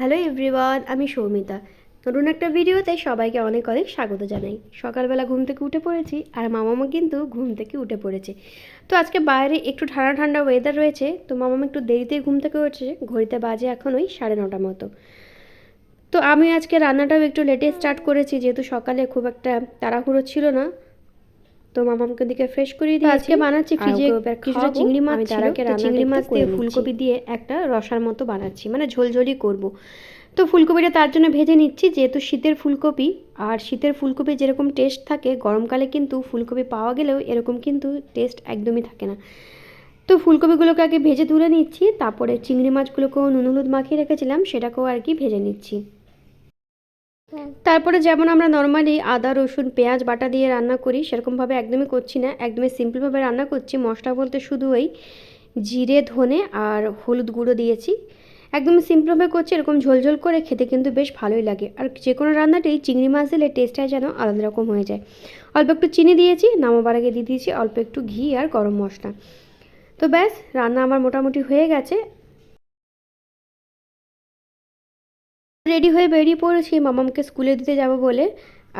Hello everyone, আমি সৌমিতা নতুন একটা ভিডিওতে সবাইকে অনেক অনেক স্বাগত জানাই। সকালবেলা ঘুম থেকে উঠে পড়েছি আর মামামা কিন্তু ঘুম থেকে উঠে পড়েছে। তো আজকে বাইরে একটু ঠান্ডা ঠান্ডা ওয়েদার রয়েছে, তো মামামা একটু দেরিতে ঘুম থেকে উঠেছে, ঘড়িতে বাজে এখন ওই সাড়ে নটা মতো। তো আমি আজকে রান্নাটাও একটু লেটে স্টার্ট করেছি, যেহেতু সকালে খুব একটা তাড়াহুড়ো ছিল না তো মামামকে দিকে ফ্রেশ করিয়ে দিয়ে আজকে বানাচ্ছি ফ্রিজে কিছুটা চিংড়ি মাছ ছিল। তো চিংড়ি মাছ দিয়ে ফুলকপি দিয়ে একটা রসার মতো বানাচ্ছি। মানে ঝোলঝোলই করব। তো ফুলকপিটা তার জন্য ভেজে নিচ্ছি। যেহেতু শীতের ফুলকপি আর শীতের ফুলকপি যেরকম টেস্ট থাকে গরমকালে কিন্তু ফুলকপি পাওয়া গেলেও এরকম কিন্তু টেস্ট একদমই থাকে না। তো ফুলকপিগুলোকে আগে ভেজে তুলে নিচ্ছি। তারপরে চিংড়ি মাছগুলোকেও নুন হলুদ মাখিয়ে রেখেছিলাম সেটাকেও আর কি ভেজে নিচ্ছি। তারপরে যেমন আমরা নর্মালি আদা, রসুন, পেঁয়াজ, বাটা দিয়ে রান্না করি, সেরকমভাবে একদমই করছি না। একদমই সিম্পলভাবে রান্না করছি। মশলা বলতে শুধু ওই জিরে, ধনে আর হলুদ গুঁড়ো দিয়েছি। একদমই সিম্পলভাবে করছি, এরকম ঝোলঝোল করে খেতে কিন্তু বেশ ভালোই লাগে। আর যে কোনো রান্নাতেই চিংড়ি মাছ দিলে টেস্টটা যেন আলাদা রকম হয়ে যায়। অল্প একটু চিনি দিয়েছি, নামাবার আগে দিয়ে দিয়েছি অল্প একটু ঘি আর গরম মশলা। তো ব্যাস, রান্না আমার মোটামুটি হয়ে গেছে। রেডি হয়ে বেরিয়ে পড়েছি, মামামকে স্কুলে দিতে যাব বলে।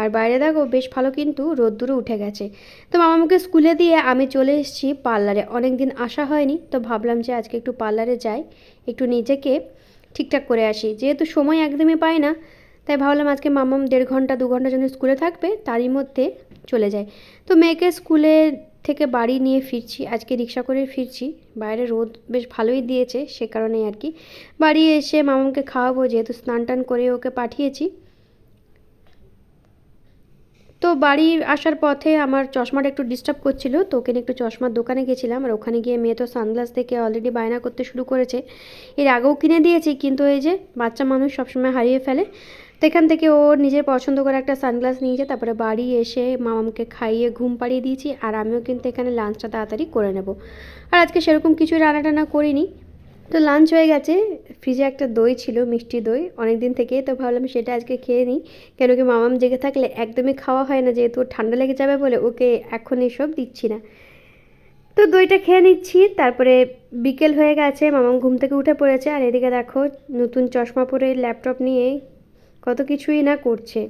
আর বাইরে দেখো, বেশ ভালো কিন্তু রোদ্দুরও উঠে গেছে। তো মামামকে স্কুলে দিয়ে আমি চলে এসেছি পার্লারে। অনেক দিন আসা হয়নি, তো ভাবলাম যে আজকে একটু পার্লারে যাই, একটু নিজেকে ঠিকঠাক করে আসি। যেহেতু সময় একদমই পাই না, তাই ভাবলাম আজকে মামাম দেড় ঘণ্টা, দু ঘণ্টা জন্য স্কুলে থাকবে, তারই মধ্যে চলে যায় তো মেয়েকে স্কুলে থেকে বাড়ি নিয়ে ফিরছি, আজকে রিক্সা করে ফিরছি। বাইরে রোদ বেশ ভালোই দিয়েছে, সে কারণেই আর কি। বাড়ি এসে মামাকে খাওয়াবো, যেহেতু স্নান টান করে ওকে পাঠিয়েছি। তো বাড়ি আসার পথে আমার চশমাটা একটু ডিস্টার্ব করছিল, তো ওখানে একটু চশমার দোকানে গেছিলাম। আর ওখানে গিয়ে মেয়ে তো সানগ্লাস থেকে অলরেডি বায়না করতে শুরু করেছে। এর আগেও কিনে দিয়েছি, কিন্তু এই যে বাচ্চা মানুষ সবসময় হারিয়ে ফেলে। তো এখান থেকে ও নিজের পছন্দ করে একটা সানগ্লাস নিয়েছে তারপরে বাড়ি এসে মামামকে খাইয়ে ঘুম পাড়িয়ে দিয়েছি আর আমিও কিন্তু এখানে লাঞ্চটা তাড়াতাড়ি করে নেব। আর আজকে সেরকম কিছু রান্না টানা করিনি। তো লাঞ্চ হয়ে গেছে ফ্রিজে একটা দই ছিল, মিষ্টি দই। অনেক দিন থেকে তো ভাবলাম সেটা আজকে খেয়ে নিই। কেন কি মামাম জেগে থাকলে একদমই খাওয়া হয় না, যেহেতু ঠান্ডা লেগে যাবে বলে ওকে এখন এসব দিচ্ছি না। তো দইটা খেয়ে নিচ্ছি, তারপরে বিকেল হয়ে গেছে, মামাম ঘুম থেকে উঠে পড়েছে। আর এদিকে দেখো, নতুন চশমা পরে ল্যাপটপ নিয়ে কত কিছুই না করছে।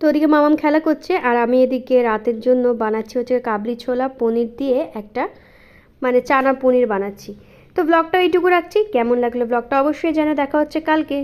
তো ওদিকে মামাম খেলা করছে, আর আমি এদিকে রাতের জন্য বানাচ্ছি হচ্ছে কাবলি ছোলা, পনির দিয়ে একটা মানে চানা পনির বানাচ্ছি। তো ব্লগটা এইটুকু রাখছি। কেমন লাগল ব্লগটা অবশ্যই যেন দেখা হচ্ছে কালকে।